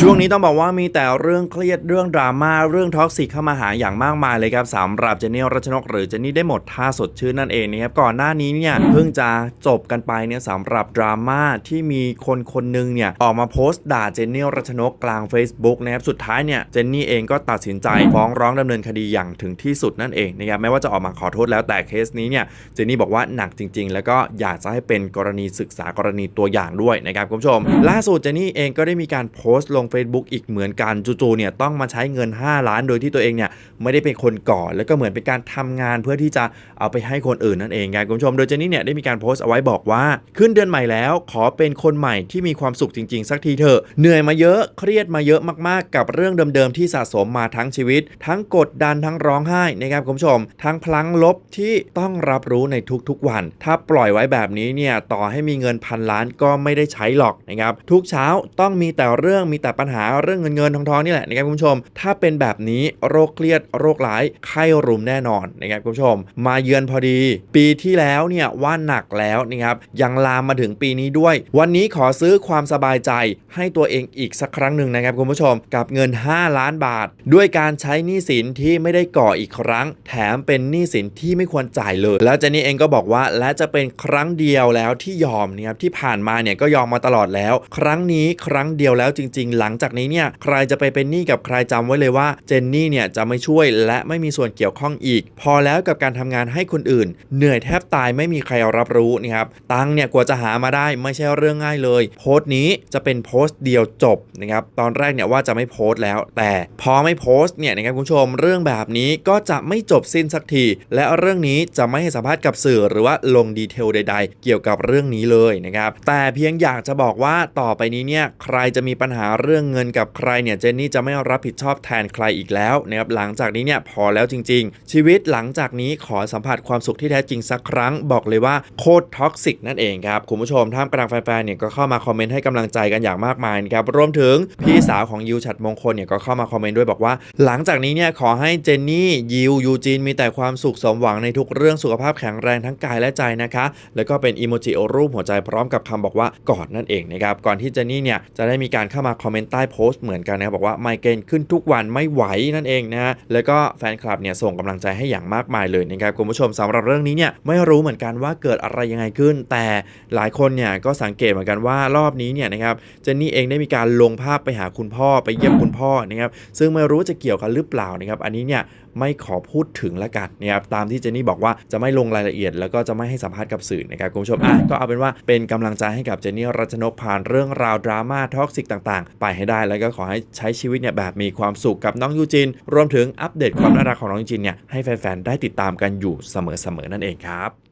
ช่วงนี้ต้องบอกว่ามีแต่เรื่องเครียดเรื่องดราม่าเรื่องท็อกซิกเข้ามาหาอย่างมากมายเลยครับสำหรับเจนนี่รัชนกหรือเจนนี่ได้หมดท่าสดชื่นนั่นเองนะครับก่อนหน้านี้เนี่ยเพิ่งจะจบกันไปเนี่ยสำหรับดราม่าที่มีคนคนหนึงเนี่ยออกมาโพสต์ด่าเจนนี่รัชนกกลาง Facebook นะครับสุดท้ายเนี่ยเจนนี่เองก็ตัดสินใจฟ้องร้องดำเนินคดีอย่างถึงที่สุดนั่นเองนะครับแม้ว่าจะออกมาขอโทษแล้วแต่เคสนี้เนี่ยเจนนี่บอกว่าหนักจริง ๆ แล้วก็อยากจะให้เป็นกรณีศึกษากรณีตัวอย่างด้วยนะครับคุณผู้ชม ล่าสุดเจนนี่เองก็ได้มีการโพสต์ลง Facebook อีกเหมือนกันจู่ๆเนี่ยต้องมาใช้เงิน 5 ล้านโดยที่ตัวเองเนี่ยไม่ได้เป็นคนก่อแล้วก็เหมือนเป็นการทำงานเพื่อที่จะเอาไปให้คนอื่นนั่นเองครับคุณผู้ชม โดยเจนนี่เนี่ยได้มีการโพสต์เอาไว้บอกว่า ขึ้นเดือนใหม่แล้ว ขอเป็นคนใหม่ที่มีความสุขจริงๆ สักทีเถอะเหนื่อยมาเยอะเครียดมาเยอะมากๆ กับเรื่องเดิมๆที่สะสมมาทั้งชีวิต ทั้งกดดันทั้งร้องไห้นะครับคุณผู้ชม ทั้งพลังลบที่ต้องรับรู้ในทุกๆวัน ถ้าปล่อยไว้แบบนี้เนี่ยต่อให้มีเงินพันล้านก็ไม่ได้ใช้หรอกนะครับทุกเช้าต้องมีแต่เรื่องมีแต่ปัญหาเรื่องเงินเงินทองทองนี่แหละนะครับคุณผู้ชม ถ้าเป็นแบบนี้โรคเครียดโรคร้ายไข้รุมแน่นอนนะครับคุณผู้ชม มาเยือนพอดี ปีที่แล้วเนี่ยว่าหนักแล้วนะครับยังลามมาถึงปีนี้ด้วย วันนี้ขอซื้อความสบายใจให้ตัวเองอีกสักครั้งหนึ่งนะครับคุณผู้ชม กับเงิน 5 ล้านบาท ด้วยการใช้หนี้สินที่ไม่ได้ก่ออีกครั้ง แถมเป็นหนี้สินที่ไม่ควรจ่ายเลย แล้วเจนนี่เองก็บอกว่าและจะเป็นครั้งเดียวแล้วที่ยอมนะครับที่ผ่านมาเนี่ยก็ยอมมาตลอดแล้ว ครั้งนี้ครั้งเดียวแล้วจริง ๆหลังจากนี้เนี่ยใครจะไปเป็นหนี้กับใครจำไว้เลยว่าเจนนี่เนี่ยจะไม่ช่วยและไม่มีส่วนเกี่ยวข้องอีก พอแล้วกับการทำงานให้คนอื่น เหนื่อยแทบตายไม่มีใครรับรู้นะครับตังค์เนี่ยกว่าจะหามาได้ไม่ใช่เรื่องง่ายเลย โพสต์นี้จะเป็นโพสต์เดียวจบนะครับตอนแรกเนี่ยว่าจะไม่โพสต์แล้ว แต่พอไม่โพสต์เนี่ยนะครับคุณผู้ชมเรื่องแบบนี้ก็จะไม่จบสิ้นสักที และเรื่องนี้จะไม่ให้สัมภาษณ์กับสื่อหรือว่าลงดีเทลใด ๆ เกี่ยวกับเรื่องนี้เลยนะครับแต่เพียงอยากจะบอกว่าต่อไปนี้เนี่ยใครจะมีปัญหาเรื่องเงินกับใครเนี่ยเจนนี่จะไม่รับผิดชอบแทนใครอีกแล้วนะครับหลังจากนี้เนี่ยพอแล้วจริง ๆ ชีวิตหลังจากนี้ขอสัมผัสความสุขที่แท้จริงสักครั้ง บอกเลยว่าโคตรท็อกซิกนั่นเองครับคุณผู้ชมท่ามกลางแฟนๆเนี่ยก็เข้ามาคอมเมนต์ให้กำลังใจกันอย่างมากมายนะครับรวมถึงพี่สาวของยิวฉัดมงคลเนี่ยก็เข้ามาคอมเมนต์ด้วยบอกว่า หลังจากนี้เนี่ยขอให้เจนนี่ยิวยูจีนมีแต่ความสุขสมหวังในทุกเรื่องสุขภาพแข็งแรงทั้งกายและใจนะคะ แล้วก็เป็นอีโมจิรูปหัวใจพร้อมกับคำบอกว่ากอดนั่นเองนะครับก่อนที่เจนนี่เนี่ยจะได้มีการเข้ามาคอมเมนต์ใต้โพสต์เหมือนกันนะครับบอกว่าไมเกรนขึ้นทุกวันไม่ไหวนั่นเองนะฮะแล้วก็แฟนคลับเนี่ยส่งกำลังใจให้อย่างมากมายเลยนะครับคุณผู้ชมสำหรับเรื่องนี้เนี่ยไม่รู้เหมือนกันว่าเกิดอะไรยังไงขึ้น แต่หลายคนเนี่ยก็สังเกตเหมือนกันว่ารอบนี้เนี่ยนะครับเจนนี่เองได้มีการลงภาพไปหาคุณพ่อไปเยี่ยมคุณพ่อนะครับซึ่งไม่รู้จะเกี่ยวกันหรือเปล่านะครับอันนี้เนี่ยไม่ขอพูดถึงละกันนะครับตามที่เจนนี่บอกว่าจะไม่ลงรายละเอียด แล้วก็จะไม่ให้สัมภาษณ์กับสื่อนะครับคุณผู้ชมอะก็เอาเป็นว่าเป็นกำลังใจให้กับเจนนี่รัชนกผ่านเรื่องราวดราม่าท็อกซิกต่างๆไปให้ได้ แล้วก็ขอให้ใช้ชีวิตเนี่ยแบบมีความสุขกับน้องยูจิน รวมถึงอัปเดตความน่ารักของน้องยูจินเนี่ยให้แฟนๆได้ติดตามกันอยู่เสมอๆนั่นเองครับ